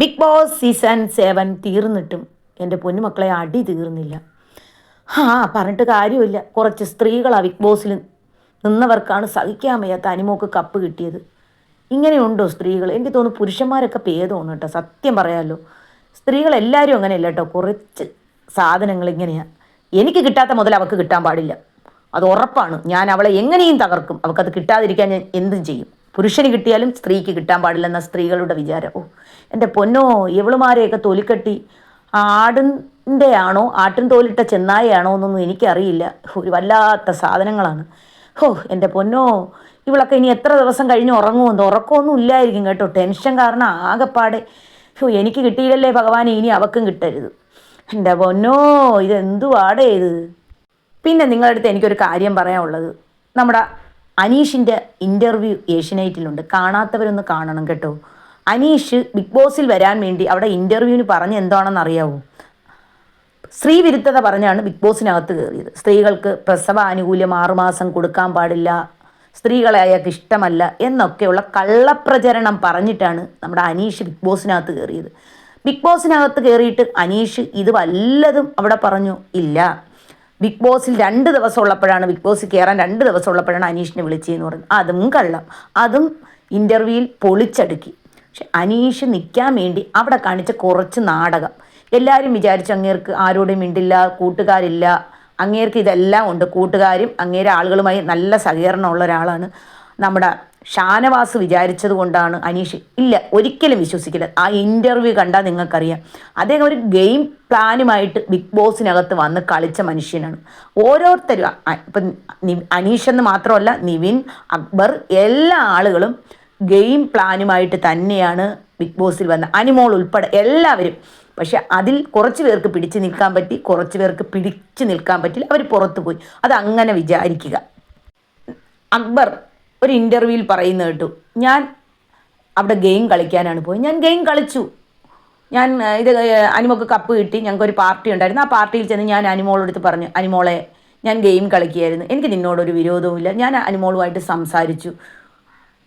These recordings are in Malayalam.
ബിഗ് ബോസ് സീസൺ സെവൻ തീർന്നിട്ടും എന്റെ പൊന്നുമക്കളെ അടി തീർന്നില്ല. ആ പറഞ്ഞിട്ട് കാര്യമില്ല. കുറച്ച് സ്ത്രീകളാണ് ബിഗ് ബോസിൽ നിന്നവർക്കാണ് സഹിക്കാൻ വയ്യാത്ത അനിമോക്ക് കപ്പ് കിട്ടിയത്. ഇങ്ങനെയുണ്ടോ സ്ത്രീകൾ? എനിക്ക് തോന്നുന്നു പുരുഷന്മാരൊക്കെ ഭേദമാണ് കേട്ടോ സത്യം പറയാമല്ലോ സ്ത്രീകളെല്ലാവരും അങ്ങനെയല്ല കേട്ടോ കുറച്ച് സാധനങ്ങൾ ഇങ്ങനെയാണ് എനിക്ക് കിട്ടാത്ത മുതൽ അവൾക്ക് കിട്ടാൻ പാടില്ല. അത് ഉറപ്പാണ്. ഞാൻ അവളെ എങ്ങനെയും തകർക്കും. അവൾക്കത് കിട്ടാതിരിക്കാൻ ഞാൻ എന്തും ചെയ്യും. പുരുഷന് കിട്ടിയാലും സ്ത്രീക്ക് കിട്ടാൻ പാടില്ലെന്ന സ്ത്രീകളുടെ വിചാരം. ഓ എന്റെ പൊന്നോ ഇവളുമാരെയൊക്കെ തൊലിക്കട്ടി. ആടിന്റെ ആണോ ആട്ടിൻ തോലിട്ട ചെന്നായയാണോ എന്നൊന്നും എനിക്കറിയില്ല. ഒരു വല്ലാത്ത സാധനങ്ങളാണ്. ഹോ എന്റെ പൊന്നോ ഇവളൊക്കെ ഇനി എത്ര ദിവസം കഴിഞ്ഞ് ഉറങ്ങുമെന്ന് ഉറക്കമൊന്നും ഇല്ലായിരിക്കും കേട്ടോ. ടെൻഷൻ കാരണം ആകെപ്പാടെ. ഹോ എനിക്ക് കിട്ടിയില്ലല്ലേ ഭഗവാനെ ഇനി അവക്കും കിട്ടരുത്. എന്റെ പൊന്നോ ഇതെന്തുവാടേ ഇത്? പിന്നെ നിങ്ങളുടെ അടുത്ത് എനിക്കൊരു കാര്യം പറയാനുള്ളത്. നമ്മുടെ അനീഷിന്റെ ഇന്റർവ്യൂ ഏഷ്യനൈറ്റിലുണ്ട് കാണാത്തവരൊന്ന് കാണണം കേട്ടോ. അനീഷ് ബിഗ് ബോസിൽ വരാൻ വേണ്ടി അവിടെ ഇന്റർവ്യൂവിന് പറഞ്ഞ് എന്താണെന്ന് അറിയാവോ? സ്ത്രീ വിരുദ്ധത പറഞ്ഞാണ് ബിഗ് ബോസിനകത്ത് കയറിയത്. സ്ത്രീകൾക്ക് പ്രസവ ആനുകൂല്യം ആറുമാസം കൊടുക്കാൻ പാടില്ല. സ്ത്രീകളെ അയാൾക്ക് ഇഷ്ടമല്ല എന്നൊക്കെയുള്ള കള്ളപ്രചരണം പറഞ്ഞിട്ടാണ് നമ്മുടെ അനീഷ് ബിഗ് ബോസിനകത്ത് കയറിയത്. ബിഗ് ബോസിനകത്ത് കയറിയിട്ട് അനീഷ് ഇത് വല്ലതും അവിടെ പറഞ്ഞു? ഇല്ല. ബിഗ് ബോസിൽ രണ്ട് ദിവസം ഉള്ളപ്പോഴാണ് ബിഗ് ബോസിൽ കയറാൻ രണ്ട് ദിവസം ഉള്ളപ്പോഴാണ് അനീഷിനെ വിളിച്ചതെന്ന് പറഞ്ഞു അതും കള്ളം. അതും ഇന്റർവ്യൂവിൽ പൊളിച്ചടുക്കി. പക്ഷെ അനീഷ് നിൽക്കാൻ വേണ്ടി അവിടെ കാണിച്ച കുറച്ച് നാടകം. എല്ലാവരും വിചാരിച്ചു അങ്ങേർക്ക് ആരോടും മിണ്ടില്ല കൂട്ടുകാരില്ല. അങ്ങേർക്ക് ഇതെല്ലാം ഉണ്ട്. കൂട്ടുകാരും അങ്ങേരെ ആളുകളുമായി നല്ല സഹകരണമുള്ള ഒരാളാണ് നമ്മുടെ ഷാനവാസ് വിചാരിച്ചത് കൊണ്ടാണ് അനീഷ് ഇല്ല ഒരിക്കലും വിശ്വസിക്കില്ല. ആ ഇന്റർവ്യൂ കണ്ടാൽ നിങ്ങൾക്കറിയാം. അദ്ദേഹം ഒരു ഗെയിം പ്ലാനുമായിട്ട് ബിഗ് ബോസിനകത്ത് വന്ന് കളിച്ച മനുഷ്യനാണ്. ഓരോരുത്തരും ഇപ്പം അനീഷ് എന്ന് മാത്രമല്ല നിവിൻ അക്ബർ എല്ലാ ആളുകളും ഗെയിം പ്ലാനുമായിട്ട് തന്നെയാണ് ബിഗ് ബോസിൽ വന്ന. അനിമോൾ ഉൾപ്പെടെ എല്ലാവരും. പക്ഷെ അതിൽ കുറച്ച് പേർക്ക് പിടിച്ച് നിൽക്കാൻ പറ്റി കുറച്ച് പേർക്ക് പിടിച്ച് നിൽക്കാൻ പറ്റില്ല അവർ പുറത്തു പോയി അത് അങ്ങനെ വിചാരിക്കുക. അക്ബർ ഒരു ഇന്റർവ്യൂവിൽ പറയുന്ന കേട്ടു. ഞാൻ അവിടെ ഗെയിം കളിക്കാനാണ് പോയി. ഞാൻ ഗെയിം കളിച്ചു. ഞാൻ ഇത് അനിമോക്ക് കപ്പ് കിട്ടി. ഞങ്ങൾക്ക് ഒരു പാർട്ടി ഉണ്ടായിരുന്നു. ആ പാർട്ടിയിൽ ചെന്ന് ഞാൻ അനിമോളെടുത്ത് പറഞ്ഞു അനിമോളെ ഞാൻ ഗെയിം കളിക്കുകയായിരുന്നു. എനിക്ക് നിന്നോടൊരു വിരോധവുമില്ല ഞാൻ അനിമോളുമായിട്ട് സംസാരിച്ചു.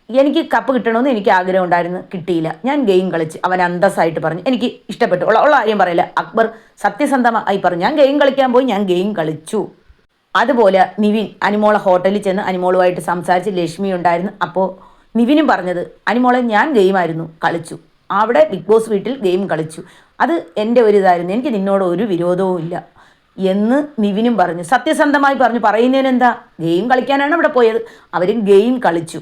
എനിക്ക് കപ്പ് കിട്ടണമെന്ന് എനിക്ക് ആഗ്രഹം ഉണ്ടായിരുന്നു. കിട്ടിയില്ല. ഞാൻ ഗെയിം കളിച്ച്. അവൻ അന്തസ്സായിട്ട് പറഞ്ഞു. എനിക്ക് ഇഷ്ടപ്പെട്ടു. ഉള്ള ഉള്ള കാര്യം പറയില്ല. അക്ബർ സത്യസന്ധമായി പറഞ്ഞു. ഞാൻ ഗെയിം കളിക്കാൻ പോയി. ഞാൻ ഗെയിം കളിച്ചു. അതുപോലെ നിവിൻ അനിമോളെ ഹോട്ടലിൽ ചെന്ന് അനിമോളുമായിട്ട് സംസാരിച്ച് ലക്ഷ്മി ഉണ്ടായിരുന്നു. അപ്പോൾ നിവിനും പറഞ്ഞത് അനിമോളെ ഞാൻ ഗെയിമായിരുന്നു കളിച്ചു. അവിടെ ബിഗ് ബോസ് വീട്ടിൽ ഗെയിം കളിച്ചു. അത് എന്റെ ഒരു ഇതായിരുന്നു. എനിക്ക് നിന്നോട് ഒരു വിരോധവും ഇല്ല. എന്ന് നിവിനും പറഞ്ഞു. സത്യസന്ധമായി പറഞ്ഞു പറയുന്നതിന് എന്താ? ഗെയിം കളിക്കാനാണ് അവിടെ പോയത്. അവർ ഗെയിം കളിച്ചു.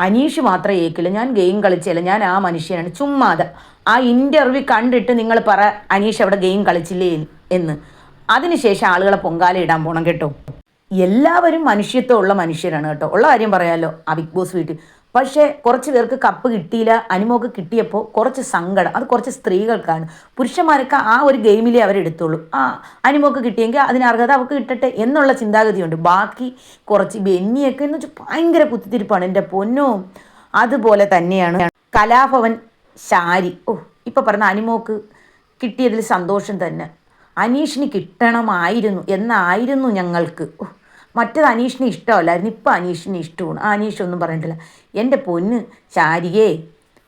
അനീഷ് മാത്രം ഏക്കില്ല. ഞാൻ ഗെയിം കളിച്ചില്ല ഞാൻ ആ മനുഷ്യനാണ്. ചുമ്മാതെ. ആ ഇന്റർവ്യൂ കണ്ടിട്ട് നിങ്ങൾ പറ അനീഷ് അവിടെ ഗെയിം കളിച്ചില്ലേ എന്ന്. അതിനുശേഷം ആളുകളെ പൊങ്കാല ഇടാൻ പോകണം കേട്ടോ. എല്ലാവരും മനുഷ്യത്വമുള്ള മനുഷ്യരാണ് കേട്ടോ. ഉള്ള കാര്യം പറയാമല്ലോ ആ ബിഗ് ബോസ് വീട്ടിൽ. പക്ഷേ കുറച്ച് പേർക്ക് കപ്പ് കിട്ടിയില്ല അനുമോക്ക് കിട്ടിയപ്പോൾ കുറച്ച് സങ്കടം. അത് കുറച്ച് സ്ത്രീകൾക്കാണ്. പുരുഷന്മാരൊക്കെ ആ ഒരു ഗെയിമിലേ അവരെടുത്തുള്ളൂ ആ അനുമോക്ക് കിട്ടിയെങ്കിൽ അതിന് അർഹത അവർക്ക് കിട്ടട്ടെ എന്നുള്ള ചിന്താഗതിയുണ്ട്. ബാക്കി കുറച്ച് ബെന്നിയൊക്കെ എന്ന് വെച്ചാൽ ഭയങ്കര കുത്തിത്തിരിപ്പാണ്. എന്റെ പൊന്നോ അതുപോലെ തന്നെയാണ്. കലാഭവൻ ശാരി. ഓ ഇപ്പം പറഞ്ഞ അനുമോക്ക് കിട്ടിയതിൽ സന്തോഷം തന്നെ. അനീഷിന് കിട്ടണമായിരുന്നു എന്നായിരുന്നു ഞങ്ങൾക്ക്. മറ്റത് അനീഷിന് ഇഷ്ടമല്ലായിരുന്നു. ഇപ്പം അനീഷിന് ഇഷ്ടമാണ്. അനീഷ് ഒന്നും പറഞ്ഞിട്ടില്ല എന്റെ പൊന്ന് ചാരിയേ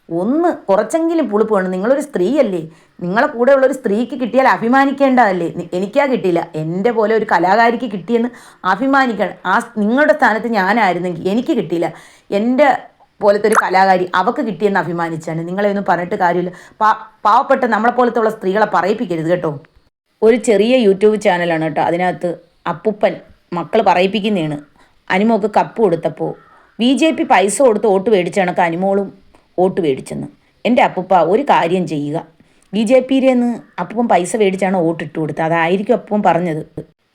ഒന്ന് കുറച്ചെങ്കിലും പുളിപ്പ് വേണം. നിങ്ങളൊരു സ്ത്രീയല്ലേ. നിങ്ങളെ കൂടെ ഉള്ളൊരു സ്ത്രീക്ക് കിട്ടിയാൽ അഭിമാനിക്കേണ്ടതല്ലേ. എനിക്കാ കിട്ടിയില്ല. എന്റെ പോലെ ഒരു കലാകാരിക്ക് കിട്ടിയെന്ന് അഭിമാനിക്കണം. ആ നിങ്ങളുടെ സ്ഥാനത്ത് ഞാനായിരുന്നെങ്കിൽ എനിക്ക് കിട്ടിയില്ല. എന്റെ പോലത്തെ ഒരു കലാകാരി അവക്ക് കിട്ടിയെന്ന് അഭിമാനിച്ചാണ്. നിങ്ങളെ ഒന്നും പറഞ്ഞിട്ട് കാര്യമില്ല. പാവപ്പെട്ട നമ്മളെ പോലത്തെ ഉള്ള സ്ത്രീകളെ പറയിപ്പിക്കരുത് കേട്ടോ. ഒരു ചെറിയ യൂട്യൂബ് ചാനലാണ് കേട്ടോ. അതിനകത്ത് അപ്പുപ്പൻ മക്കൾ പറയിപ്പിക്കുന്നതാണ്. അനിമോക്ക് കപ്പ് കൊടുത്തപ്പോൾ ബി ജെ പി പൈസ കൊടുത്ത് വോട്ട് മേടിച്ച കണക്ക് അനിമോളും വോട്ട് മേടിച്ചെന്ന്. എന്റെ അപ്പുപ്പ ഒരു കാര്യം ചെയ്യുക. ബി ജെ പിയിലേന്ന് അപ്പൂപ്പൻ പൈസ മേടിച്ചാണ് വോട്ട് ഇട്ട് കൊടുത്തത്. അതായിരിക്കും അപ്പൂപ്പൻ പറഞ്ഞത്.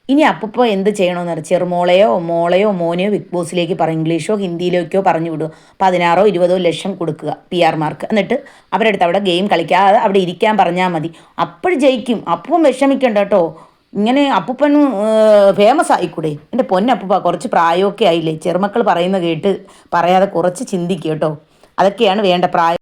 ഇനി അപ്പപ്പോൾ എന്ത് ചെയ്യണമെന്ന് ചെറുമോളെയോ മോളെയോ മോനെയോ ബിഗ് ബോസിലേക്ക് പറ ഇംഗ്ലീഷോ ഹിന്ദിയിലേക്കോ പറഞ്ഞു വിടുക പതിനാറോ ഇരുപതോ ലക്ഷം കൊടുക്കുക പി ആർമാർക്ക് എന്നിട്ട് അവരുടെ അടുത്ത് അവിടെ ഗെയിം കളിക്കാതെ അവിടെ ഇരിക്കാൻ പറഞ്ഞാൽ മതി. അപ്പോഴും ജയിക്കും. അപ്പം വിഷമിക്കണ്ട കേട്ടോ. ഇങ്ങനെ അപ്പൂപ്പൻ ഫേമസ് ആയിക്കൂടെ. എന്റെ പൊന്നപ്പൂപ്പ കുറച്ച് പ്രായമൊക്കെ ആയില്ലേ? ചെറുമക്കൾ പറയുന്നത് കേട്ട് പറയാതെ കുറച്ച് ചിന്തിക്കുക കേട്ടോ. അതൊക്കെയാണ് വേണ്ട പ്രായം.